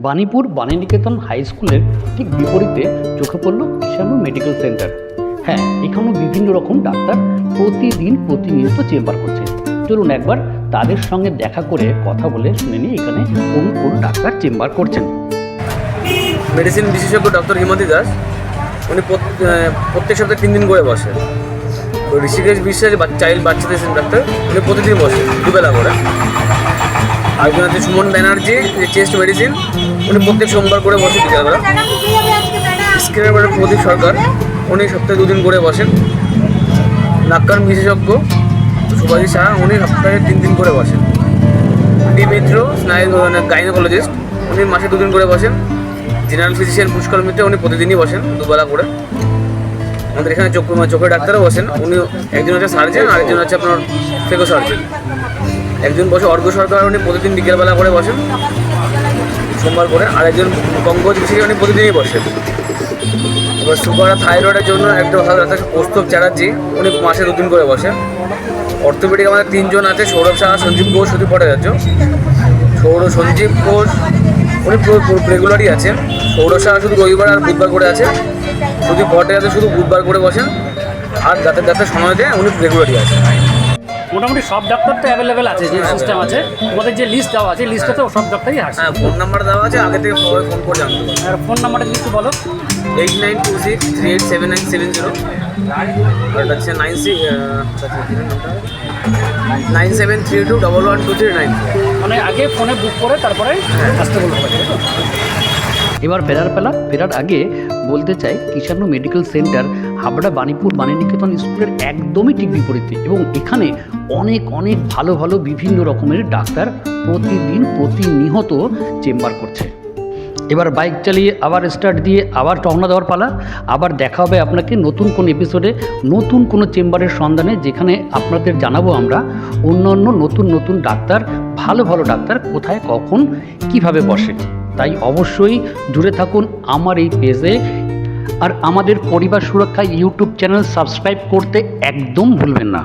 Banipur বাণীনিকেতন high স্কুলের ঠিক বিপরীতে চোখে পড়ল কিষাণু মেডিকেল সেন্টার। হ্যাঁ এখানেও বিভিন্ন রকম ডাক্তার প্রতিদিন প্রতিনিয়ত চেম্বার করছে। চলুন একবার তাদের সঙ্গে দেখা করে কথা বলে শুনে নিই এখানে কোন কোন ডাক্তার চেম্বার করছেন। মেডিসিন বিশেষজ্ঞ ডক্টর হিমন্তী দাস। উনি প্রত- প্রত্যেক সপ্তাহে তিন দিন করে বসেন ঋষিকেশ বিশ্বাস চাইল্ড বাচ্চাদের ডাক্তার, উনি প্রতিদিন বসেন দুবেলা করে। আছে সুমন ব্যানার্জি চেস্ট মেডিসিন। উনি প্রত্যেক সোমবার করে বসে বিকালবেলা স্ক্রিনের বেলা প্রদীপ সরকার, উনি সপ্তাহে দুদিন করে বসেন। নাক্কান বিশেষজ্ঞ, সুভাষী শাহ উনি সপ্তাহে তিন দিন করে বসেন। ডি মিত্র স্নায়ু গাইনোকোলজিস্ট, উনি মাসে দুদিন করে বসেন। জেনারেল ফিজিশিয়ান পুষ্কর মিত্র, উনি প্রতিদিনই বসেন, দুবেলা করে। আমাদের এখানে চোখ চোখের ডাক্তারও বসেন। উনি একজন হচ্ছে সার্জেন, আরেকজন হচ্ছে আপনার ফেকো সার্জেন একজন বসে অর্ঘ সরকার, উনি প্রতিদিন বিকেলবেলা করে বসেন। সোমবার করে আর একজন পঙ্কজ বিশেষ উনি প্রতিদিনই বসেন এবার সুগার থাইরয়েডের জন্য একটা ভালো ডাক্তার কৌস্তব চ্যাটার্জি, উনি মাসে দুদিন করে বসেন অর্থোপেডিক আমাদের তিনজন আছে, সৌরভ শাহ সঞ্জীব ঘোষ শুধু সুদীপ ভট্টাচার্য। সৌর সঞ্জীব ঘোষ, উনি রেগুলারই আছেন সৌরভ শাহ শুধু রবিবার আর বুধবার করে আছে। সুদীপ ভট্টাচার্য শুধু বুধবার করে বসেন। আর যাতে যাতে সময় দেয়, উনি রেগুলারই আছেন মোটামুটি সব ডাক্তার তো অ্যাভেলেবেল আছে যে সিস্টেম আছে। তোমাদের যে লিস্ট দেওয়া আছে লিস্টে তো সব ডাক্তারই আছে হ্যাঁ ফোন নাম্বার দেওয়া আছে আগে থেকে সবাই ফোন করে জানতে পারবে। আর ফোন নাম্বারটা যদি একটু বলো। Eight nine two six three eight seven nine seven zero আর হচ্ছে nine six nine seven three two double one two three nine মানে আগে ফোনে বুক করে তারপরে আসতে বলব তাই তো? এবার ফেরার পেলা ফেরার আগে বলতে চাই, কিষাণু মেডিকেল সেন্টার হাবড়া বাণীপুর বাণীনিকেতন স্কুলের একদমই ঠিক বিপরীতে এবং এখানে অনেক অনেক ভালো ভালো বিভিন্ন রকমের ডাক্তার প্রতিদিন প্রতিনিহত চেম্বার করছে। এবার বাইক চালিয়ে আবার স্টার্ট দিয়ে আবার টহনা দেওয়ার পালা, আবার দেখা হবে আপনাকে নতুন কোন এপিসোডে নতুন কোনো চেম্বারের সন্ধানে যেখানে আপনাদের জানাব আমরা অন্য অন্য নতুন নতুন ডাক্তার, ভালো ভালো ডাক্তার কোথায়, কখন, কীভাবে বসে। তাই অবশ্যই জুড়ে থাকুন আমার এই পেজে আর আমাদের পরিবার সুরক্ষা ইউটিউব চ্যানেল সাবস্ক্রাইব করতে একদম ভুলবেন না।